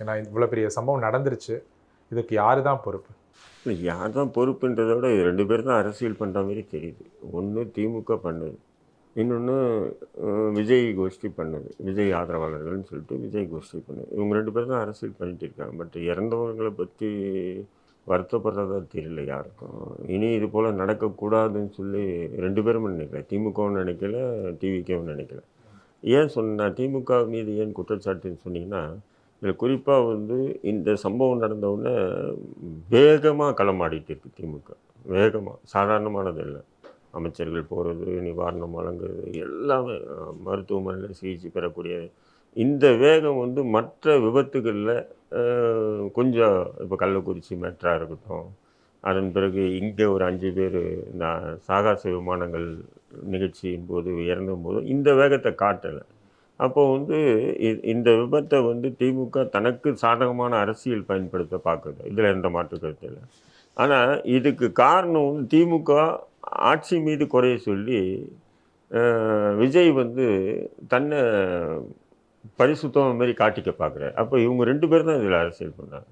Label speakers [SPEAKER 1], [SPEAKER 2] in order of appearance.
[SPEAKER 1] ஏன்னா இவ்வளோ பெரிய சம்பவம் நடந்துருச்சு. இதுக்கு யார் தான் பொறுப்பு?
[SPEAKER 2] இல்லை யார் தான் பொறுப்புன்றதை விட இது ரெண்டு பேர் தான் அரசியல் பண்ணுற மாதிரி தெரியுது. ஒன்று திமுக பண்ணுது. இன்னொன்று விஜய் கோஷ்டி பண்ணுது. விஜய் ஆதரவாளர்கள்னு சொல்லிட்டு விஜய் கோஷ்டி பண்ணுது. இவங்க ரெண்டு பேரும் தான் அரசியல் பண்ணிட்டு இருக்காங்க. பட் இறந்தவர்களை பற்றி வருத்தப்படுறதா தெரியல யாருக்கும். இனி இது போல் நடக்கக்கூடாதுன்னு சொல்லி ரெண்டு பேரும் நினைக்கல. திமுகவும் நினைக்கல டிவிக்கவும் நினைக்கல. ஏன் சொன்னால் திமுக மீது ஏன் குற்றச்சாட்டுன்னு சொன்னீங்கன்னா இதில் குறிப்பாக வந்து இந்த சம்பவம் நடந்தவுடனே வேகமாக களமாடிட்டு இருக்கு திமுக. வேகமாக சாதாரணமானது இல்லை. அமைச்சர்கள் போகிறது நிவாரணம் வழங்குறது எல்லாமே மருத்துவமனையில் சிகிச்சை பெறக்கூடிய இந்த வேகம் வந்து மற்ற விபத்துகளில் கொஞ்சம் இப்போ கள்ளக்குறிச்சி மெட்ரா இருக்கட்டும் அதன் பிறகு இங்கே ஒரு அஞ்சு பேர் இந்த சாகாச விமானங்கள் நிகழ்ச்சியின் போது இறந்தும் போது இந்த வேகத்தை காட்டலை. அப்போ வந்து இந்த விபத்தை வந்து திமுக தனக்கு சாதகமான அரசியல் பயன்படுத்த பார்க்குது. இதில் எந்த மாற்று கருத்து இல்லை. ஆனால் இதுக்கு காரணம் வந்து திமுக ஆட்சி மீது குறைய சொல்லி விஜய் வந்து தன்னை பரிசுத்தம் மாதிரி காட்டிக்க பார்க்குறாரு. அப்போ இவங்க ரெண்டு பேரும் தான் இதில் அரசியல் பண்ணாங்க